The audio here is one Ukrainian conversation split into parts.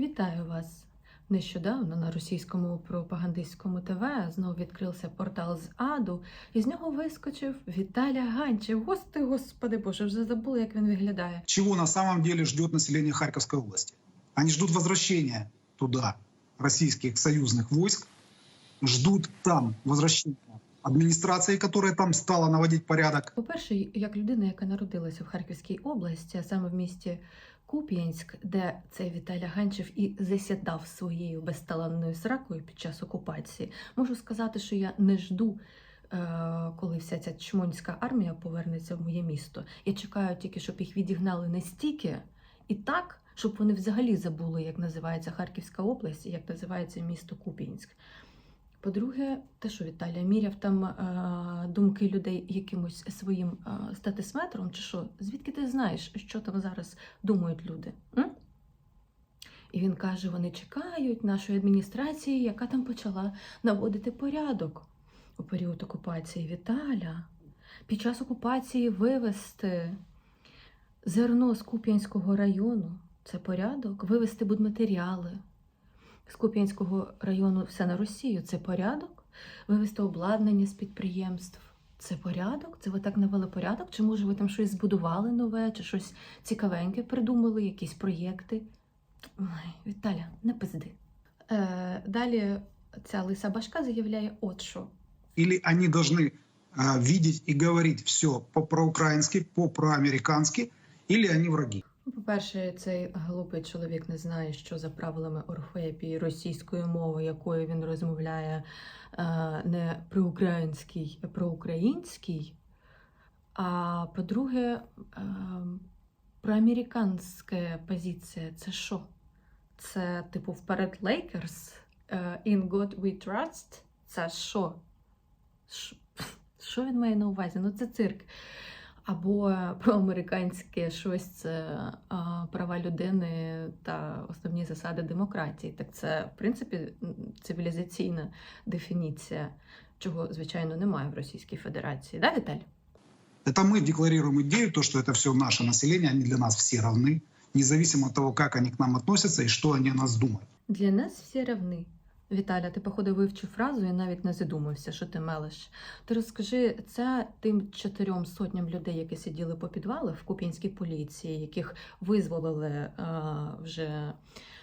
Вітаю вас! Нещодавно на російському пропагандистському ТВ знову відкрився портал з аду, і з нього вискочив Віталя Ганчев. Гости, господи Боже, вже забула, як він виглядає. Чего на самом деле ждет население Харьковской области? Они ждут возвращения туда российских союзных войск, ждут там возвращения администрации, которая там стала наводить порядок. По-перше, як людина, яка народилася в Харківській області, а саме в місті Куп'янськ, де цей Віталя Ганчев і засідав своєю безталанною сракою під час окупації, можу сказати, що я не жду. е, Коли вся ця чмонська армія повернеться в моє місто, я чекаю тільки, щоб їх відігнали настільки і так, щоб вони взагалі забули, як називається Харківська область і як називається місто Куп'янськ. По-друге, те, що Віталія міряв там е, думки людей якимось своїм е, статисметром, чи що, звідки ти знаєш, що там зараз думають люди? М? І він каже: вони чекають нашої адміністрації, яка там почала наводити порядок у період окупації Віталя. Під час окупації вивезти зерно з Куп'янського району це порядок, вивезти будматеріали з Куп'янського району все на Росію це порядок, вивезти обладнання з підприємств. Це порядок? Це ви так навели порядок? Чи може ви там щось збудували нове, чи щось цікавеньке придумали, якісь проєкти? Ой, Віталя, не пизди. Е, далі ця лиса башка заявляє, от що. Или они должны видеть и говорить все по-проукраински, по-проамерикански, или они враги. Ну, По-перше, цей глупий чоловік не знає, що за правилами орфепії російської мови, якою він розмовляє е, не проукраїнській, а проукраїнській. А по-друге, е, проамериканська позиція це що? Це, типу, вперед Лейкерс? Е, In God we trust? Це що? Що він має на увазі? Ну, це цирк або проамериканське щось це а, права людини та основні засади демократії. Так це, в принципі, м, цивілізаційна дефініція, чого, звичайно, немає в Російській Федерації. Да, Віталь? Это мы декларируем идею, то, что это все наше население, они для нас все равны, независимо от того, как они к нам относятся и что они о нас думают. Для нас всі равни. Віталя, ти, походу, вивчив фразу і навіть не задумався, що ти мелеш. Ти розкажи це тим чотирьом сотням людей, які сиділи по підвалах в Куп'янській поліції, яких визволили е, вже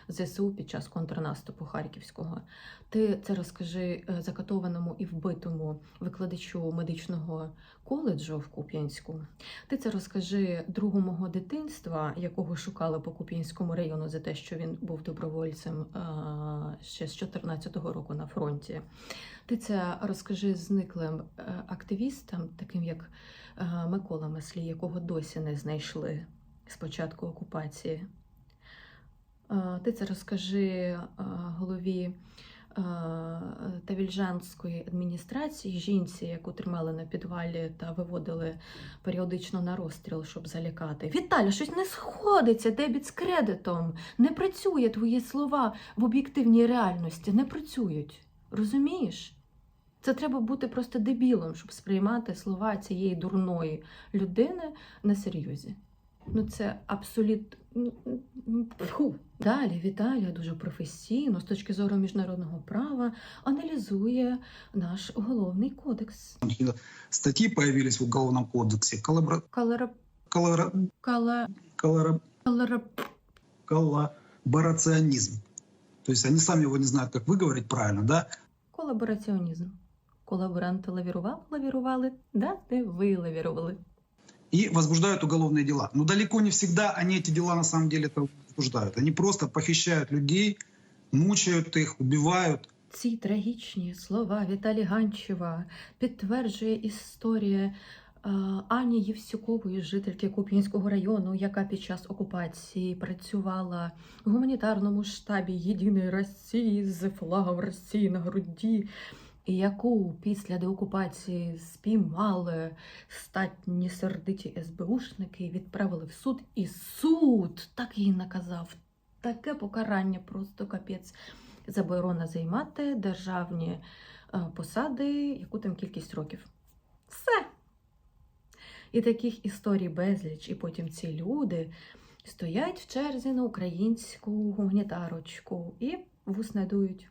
ЗСУ під час контрнаступу Харківського. Ти це розкажи е, закатованому і вбитому викладачу медичного коледжу в Куп'янську. Ти це розкажи другу мого дитинства, якого шукали по Куп'янському району за те, що він був добровольцем е, ще з 14-го року на фронті. Ти це розкажи зниклим е, активістам, таким як Микола Маслій, якого досі не знайшли з початку окупації. Е, Ти це розкажи е, голові е, Тавільжанської адміністрації, жінці, яку тримали на підвалі та виводили періодично на розстріл, щоб залякати. Віталя, щось не сходиться, дебіт з кредитом. Не працює твої слова в об'єктивній реальності, не працюють. Розумієш? Це треба бути просто дебілом, щоб сприймати слова цієї дурної людини на серйозі. Ну, це абсолютно. Фу. Далі Віталія дуже професійно, з точки зору міжнародного права, аналізує наш уголовний кодекс. Какие Статьи появились в Уголовном кодексе. Коллабора... Калера... коллабора- Кала... коллабора- Калера... коллаборационизм. То есть они сами его не знают, как выговорить правильно, да? Колабораціонізм. Колаборанти лавірували, лавірували, да, не ви лавірували. И возбуждают уголовные дела. Но далеко не всегда они эти дела на самом деле возбуждают. Они просто похищают людей, мучают их, убивают. Ці трагічні слова Віталі Ганчева підтверджує історія е, Ані Євсюкової, жительки Куп'янського району, яка під час окупації працювала в гуманітарному штабі Єдиної Росії з флагом Росії на груді, яку після деокупації спіймали статні сердиті СБУшники і відправили в суд. І суд так їй наказав. Таке покарання просто капець заборона займати державні е, посади, яку там кількість років. Все. І таких історій безліч. І потім ці люди стоять в черзі на українську гуманітарочку і вус дують.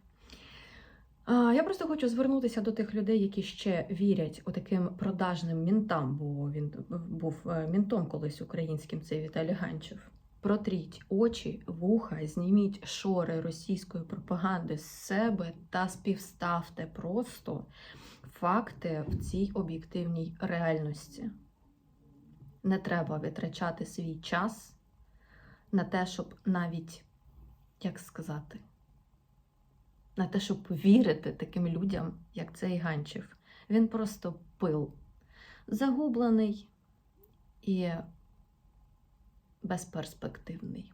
Я просто хочу звернутися до тих людей, які ще вірять у таким продажним мінтам, бо він був е, мінтом колись українським, цей Віталій Ганчев. Протріть очі, вуха, зніміть шори російської пропаганди з себе та співставте просто факти в цій об'єктивній реальності. Не треба витрачати свій час на те, щоб навіть, як сказати, на те, щоб вірити таким людям, як цей Ганчев. Він просто пил, загублений і безперспективний.